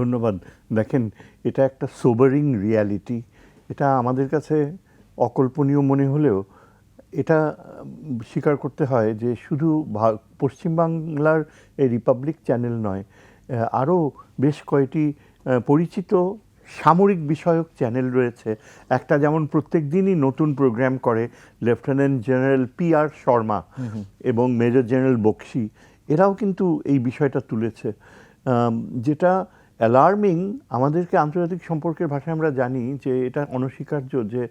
ধন্যবাদ। দেখেন এটা একটা সোবারিং রিয়ালিটি এটা আমাদের কাছে অকল্পনীয় মনে হলেও এটা স্বীকার করতে হয় যে শুধু ভা- পশ্চিমবাংলার এই রিপাবলিক চ্যানেল নয় আরও বেশ আহ, পরিচিত সামরিক বিষয়ক চ্যানেল রয়েছে। একটা যেমন প্রত্যেক দিনই নতুন প্রোগ্রাম করে lieutenant general P R Sharma এবং মেজর জেনারেল বক্সি। এরাও কিন্তু এই বিষয়টা তুলেছে। যেটা অ্যালার্মিং আমাদেরকে আন্তর্জাতিক সম্পর্কের ভাষায় আমরা জানি যে এটা অনস্বীকার্য যে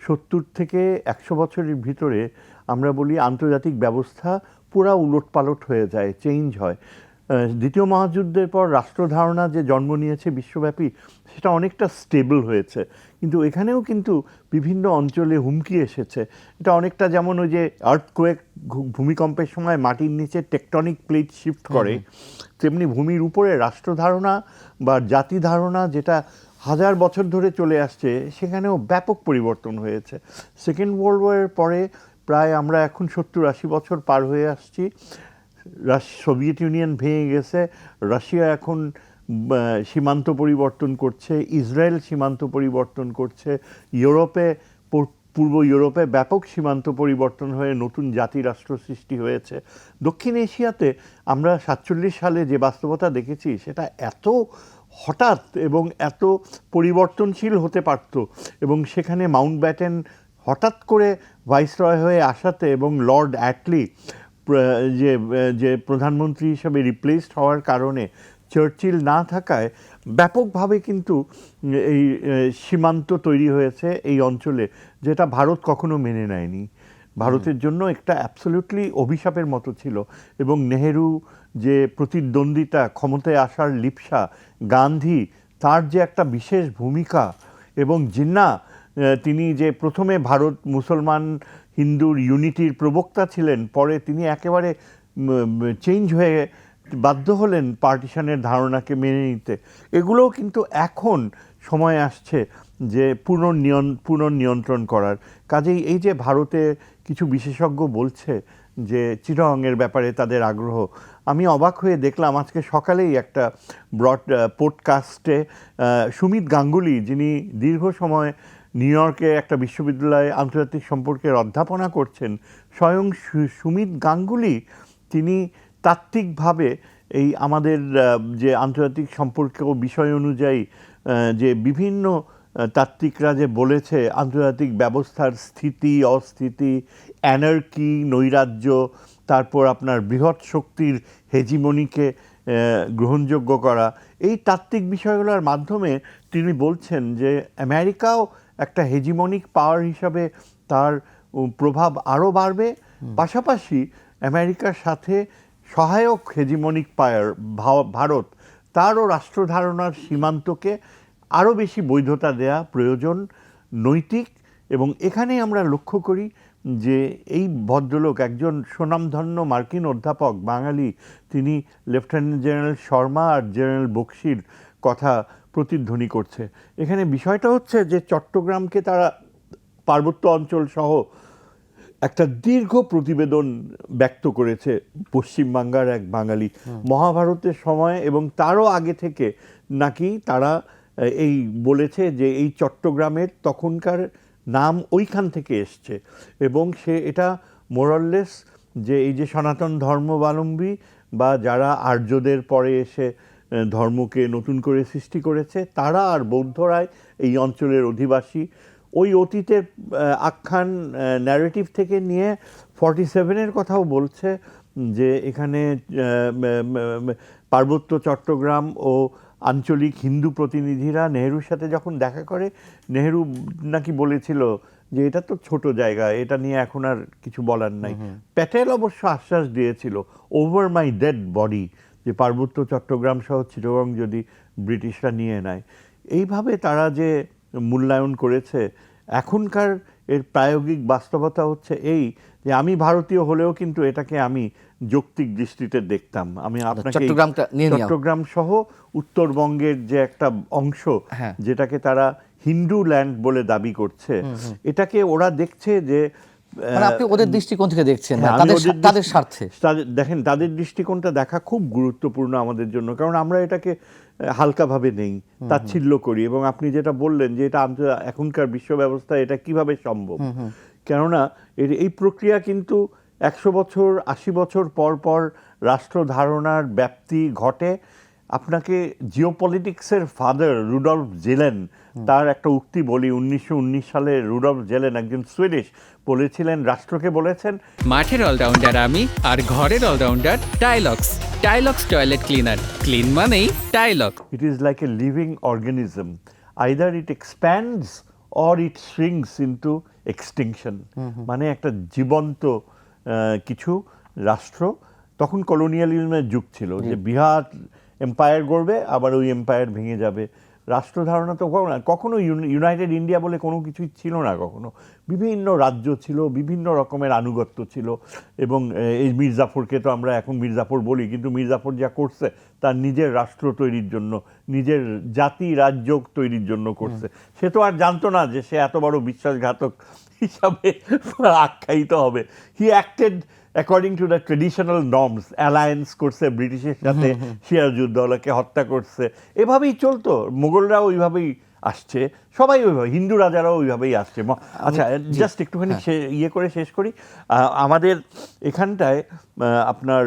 সত্তর থেকে একশো বছরের ভিতরে আমরা বলি আন্তর্জাতিক ব্যবস্থা পুরা উলটপালট হয়ে যায় চেঞ্জ হয়। দ্বিতীয় মহাযুদ্ধের পর রাষ্ট্রধারণা যে জন্ম নিয়েছে বিশ্বব্যাপী সেটা অনেকটা স্টেবল হয়েছে। কিন্তু এখানেও কিন্তু বিভিন্ন অঞ্চলে হুমকি এসেছে। এটা অনেকটা যেমন ওই যে আর্থকোয়েক ভূমিকম্পের সময় মাটির নিচে টেকটনিক প্লেট শিফট করে তেমনি ভূমির উপরে রাষ্ট্রধারণা বা জাতি ধারণা যেটা হাজার বছর ধরে চলে আসছে সেখানেও ব্যাপক পরিবর্তন হয়েছে। সেকেন্ড ওয়ার্ল্ড ওয়ারের পরে প্রায় আমরা এখন সত্তর আশি বছর পার হয়ে আসছি। সোভিয়েত ইউনিয়ন ভেঙে গেছে, রাশিয়া এখন সীমান্ত পরিবর্তন করছে, ইসরায়েল সীমান্ত পরিবর্তন করছে, ইউরোপে পূর্ব ইউরোপে ব্যাপক সীমান্ত পরিবর্তন হয়ে নতুন জাতি রাষ্ট্র সৃষ্টি হয়েছে। দক্ষিণ এশিয়াতে আমরা সাতচল্লিশ সালে যে বাস্তবতা দেখেছি, সেটা এত হঠাৎ এবং এত পরিবর্তনশীল হতে পারত এবং সেখানে মাউন্ট ব্যাটেন হঠাৎ করে ভাইসরয় হয়ে আসাতে এবং লর্ড অ্যাটলি যে যে প্রধানমন্ত্রী হিসেবে রিপ্লেসড হওয়ার কারণে চার্চিল না থাকায় ব্যাপকভাবে কিন্তু এই সীমান্ত তৈরি হয়েছে এই অঞ্চলে যেটা ভারত কখনো মেনে নেয়নি। ভারতের জন্য একটা অ্যাবসলিউটলি অভিশাপের মতো ছিল এবং নেহেরু যে প্রতিদ্বন্দ্বিতা ক্ষমতায় আসার লিপসা গান্ধী তার যে একটা বিশেষ ভূমিকা এবং জিন্না তিনি যে প্রথমে ভারত মুসলমান হিন্দুর ইউনিটির প্রবক্তা ছিলেন, পরে তিনি একেবারে চেঞ্জ হয়ে বাধ্য হলেন পার্টিশনের ধারণাকে মেনে নিতে। এগুলোও কিন্তু এখন সময় আসছে যে পুনর্নিয়ন, পুনর্নিয়ন্ত্রণ করার। কাজেই এই যে ভারতে কিছু বিশেষজ্ঞ বলছে যে চিরঙের ব্যাপারে তাদের আগ্রহ, আমি অবাক হয়ে দেখলাম আজকে সকালেই একটা ব্রড পডকাস্টে সুমিত গাঙ্গুলি যিনি দীর্ঘ সময় নিউ ইয়র্কে একটা বিশ্ববিদ্যালয়ে আন্তর্জাতিক সম্পর্কের অধ্যাপনা করছেন স্বয়ং সুমিত গাঙ্গুলি। তিনি তাত্ত্বিকভাবে এই আমাদের যে আন্তর্জাতিক সম্পর্ক বিষয় অনুযায়ী যে বিভিন্ন তাত্ত্বিকরা যে বলেছে, আন্তর্জাতিক ব্যবস্থার স্থিতি, অস্থিতি, অ্যানার্কি, নৈরাজ্য, তারপর আপনার বৃহৎ শক্তির হেজিমনিকে গ্রহণযোগ্য করা, এই তাত্ত্বিক বিষয়গুলোর মাধ্যমে তিনি বলছেন যে আমেরিকাও একটা হেজিমনিক পাওয়ার হিসাবে তার প্রভাব আরও বাড়বে। পাশাপাশি আমেরিকার সাথে সহায়ক হেজিমনিক পায়ার ভারত তারও রাষ্ট্রধারণার সীমান্তকে আরও বেশি বৈধতা দেয়া প্রয়োজন নৈতিক এবং এখানে আমরা লক্ষ্য করি যে এই ভদ্রলোক একজন সুনামধন্য মার্কিন অধ্যাপক বাঙালি তিনি লেফটেন্যান্ট জেনারেল শর্মা আর জেনারেল বক্সির কথা প্রতিধ্বনি করছে। এখানে বিষয়টা হচ্ছে যে চট্টগ্রামকে তারা পার্বত্য অঞ্চল সহ একটা দীর্ঘ প্রতিবেদন ব্যক্ত করেছে পশ্চিমবাংলার এক বাঙালি মহাভারতের সময় এবং তারও আগে থেকে নাকি তারা এই বলেছে যে এই চট্টগ্রামের তখনকার নাম ওইখান থেকে এসছে এবং সে এটা মোরাললেস যে এই যে সনাতন ধর্মাবলম্বী বা যারা আর্যদের পরে এসে ধর্মকে নতুন করে সৃষ্টি করেছে তারা আর বৌদ্ধরাই এই অঞ্চলের অধিবাসী। ওই অতীতের আখ্যান ন্যারেটিভ থেকে নিয়ে ফর্টি সেভেনের কথাও বলছে যে এখানে পার্বত্য চট্টগ্রাম ও আঞ্চলিক হিন্দু প্রতিনিধিরা নেহেরুর সাথে যখন দেখা করে নেহেরু নাকি বলেছিল যে এটা তো ছোট জায়গা এটা নিয়ে এখন আর কিছু বলার নাই। প্যাটেল অবশ্য আশ্বাস দিয়েছিল ওভার মাই ডেড বডি যে পার্বত্য চট্টগ্রাম সহ চিটগং যদি ব্রিটিশরা নিয়ে নেয় এইভাবে তারা যে মূল্যায়ন করেছে এখনকার এর প্রায়োগিক বাস্তবতা হচ্ছে এই যে আমি ভারতীয় হলেও কিন্তু এটাকে আমি যৌক্তিক দৃষ্টিতে দেখতাম আমি আপনাকে নিয়ে নেওয়া। চট্টগ্রাম সহ উত্তরবঙ্গের যে একটা অংশ হ্যাঁ। যেটাকে তারা হিন্দু ল্যান্ড বলে দাবি করছে এটাকে ওরা দেখছে যে মানে আপনি ওদের দৃষ্টিকোণ থেকে দেখছেন হ্যাঁ, তাদের তাদের স্বার্থে। তাদের দেখেন তাদের দৃষ্টিকোণটা দেখা খুব গুরুত্বপূর্ণ আমাদের জন্য কারণ আমরা এটাকে হালকাভাবে নেই তাচ্ছিল্য করি এবং আপনি যেটা বললেন যে এটা এখনকার বিশ্ব ব্যবস্থা এটা কীভাবে সম্ভব? কেননা এই প্রক্রিয়া কিন্তু একশো বছর আশি বছর পর পর রাষ্ট্র ধারণার ব্যাপ্তি ঘটে। আপনাকে জিওপলিটিক্সের ফাদার রুডলফ জেলেন তার একটা উক্তি বলি উনিশশো উনিশ সালে রুডলফ জেলেন একজন সুইডিশ বলেছিলেন রাষ্ট্রকে বলেছেন মাঠের অলরাউন্ডার আমি আর ঘরের allrounder Tilex Tilex toilet cleaner. Clean মানেই Tilex it is like a living organism. Either it expands or it shrinks into extinction. মানে একটা জীবন্ত আহ, কিছু রাষ্ট্র তখন কলোনিয়ালিজমের যুগ ছিল যে বিহার এম্পায়ার গড়বে আবার ওই এম্পায়ার ভেঙে যাবে। রাষ্ট্র ধারণা তো কখনো কখনো ইউনাইটেড ইন্ডিয়া বলে কোনো কিছুই ছিল না কখনো। বিভিন্ন রাজ্য ছিল বিভিন্ন রকমের আনুগত্য ছিল এবং এই মির্জাফরকে তো আমরা এখন মির্জাফর বলি কিন্তু মির্জাফর যা করছে তার নিজের রাষ্ট্র তৈরির জন্য নিজের জাতি রাজ্য তৈরির জন্য করছে। সে তো আর জানতো না যে সে এত বড় বিশ্বাসঘাতক হিসাবে আখ্যায়িত হবে। He acted according to the traditional norms alliance করছে ব্রিটিশের সাথে সিরাজউদ্দৌলাকে হত্যা করছে। এভাবেই চলতো। মোগলরাও ওইভাবেই আসছে। সবাই ওইভাবে হিন্দু রাজারাও ওইভাবেই আসছে। আচ্ছা জাস্ট একটুখানি সে- ইয়ে করে শেষ করি। আমাদের এখানটায় আপনার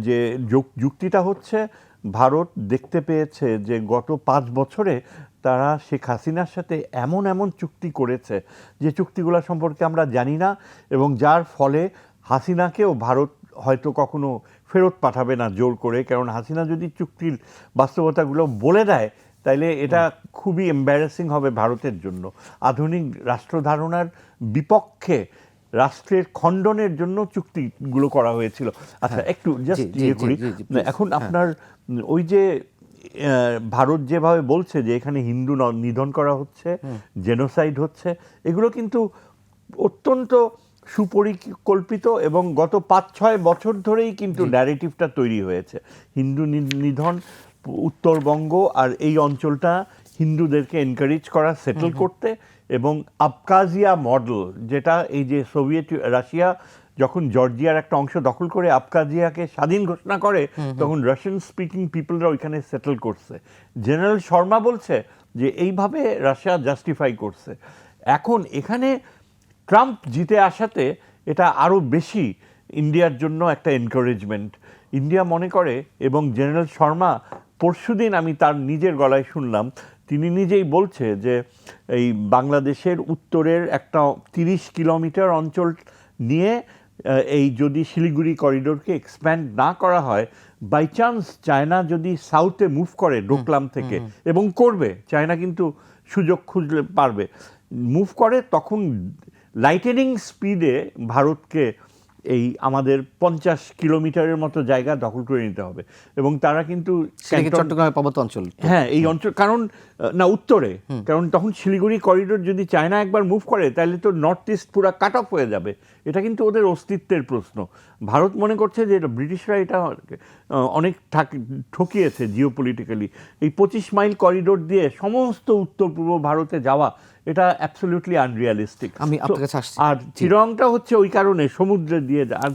যে যুক- যুক্তিটা হচ্ছে ভারত দেখতে পেয়েছে যে গত পাঁচ বছরে তারা শেখ হাসিনার সাথে এমন এমন চুক্তি করেছে যে চুক্তিগুলো সম্পর্কে আমরা জানি না এবং যার ফলে হাসিনাকেও ভারত হয়তো কখনো ফেরত পাঠাবে না জোর করে। কারণ হাসিনা যদি চুক্তির বাস্তবতাগুলো বলে দেয় তাইলে এটা খুবই এম্বারেসিং হবে ভারতের জন্য। আধুনিক রাষ্ট্র ধারণার বিপক্ষে রাষ্ট্রের খণ্ডনের জন্য চুক্তিগুলো করা হয়েছিল। আচ্ছা একটু জাস্ট ইয়ে করি। এখন আপনার ওই যে ভারত যেভাবে বলছে যে এখানে হিন্দু নিধন করা হচ্ছে জেনোসাইড হচ্ছে এগুলো কিন্তু অত্যন্ত সুপরিকল্পিত এবং গত পাঁচ ছয় বছর ধরেই কিন্তু ন্যারেটিভটা তৈরি হয়েছে। হিন্দু নিধন উত্তরবঙ্গ আর এই অঞ্চলটা হিন্দুদেরকে এনকারেজ করা সেটেল করতে এবং আবকাজিয়া মডেল যেটা এই যে সোভিয়েত রাশিয়া যখন জর্জিয়ার একটা অংশ দখল করে আবকাজিয়াকে স্বাধীন ঘোষণা করে তখন রাশিয়ান স্পিকিং পিপলরা ওইখানে সেটেল করছে। জেনারেল শর্মা বলছে যে এইভাবে রাশিয়া জাস্টিফাই করছে। এখন এখানে ট্রাম্প জিতে আসাতে এটা আরও বেশি ইন্ডিয়ার জন্য একটা এনকারেজমেন্ট ইন্ডিয়া মনে করে এবং জেনারেল শর্মা পরশুদিন আমি তার নিজের গলায় শুনলাম তিনি নিজেই বলছে যে এই বাংলাদেশের উত্তরের একটা তিরিশ কিলোমিটার অঞ্চল নিয়ে এই যদি শিলিগুড়ি করিডোরকে এক্সপ্যান্ড না করা হয় বাই চান্স চায়না যদি সাউথে মুভ করে ডোকলাম থেকে এবং করবে চায়না কিন্তু সুযোগ খুঁজলে পারবে। মুভ করে তখন লাইটেনিং স্পিডে ভারতকে এই আমাদের পঞ্চাশ কিলোমিটারের মতো জায়গা দখল করে নিতে হবে। এবং তারা কিন্তু চট্টগ্রামের পার্বত্য অঞ্চল। হ্যাঁ এই অঞ্চল কারণ না উত্তরে। কারণ তখন শিলিগুড়ি করিডোর যদি চায়না একবার মুভ করে তাহলে তো নর্থ ইস্ট পুরা কাট অফ হয়ে যাবে। এটা কিন্তু ওদের অস্তিত্বের প্রশ্ন। ভারত মনে করছে যে এটা ব্রিটিশরা এটা অনেক ঠাক- ঠকিয়েছে জিও পলিটিক্যালি এই পঁচিশ মাইল করিডোর দিয়ে সমস্ত উত্তর পূর্ব ভারতে যাওয়া এটা অ্যাবসলিউটলি আনরিয়ালিস্টিক আমি আপনার কাছে আর চিরংটা হচ্ছে ওই কারণে সমুদ্রে দিয়ে আর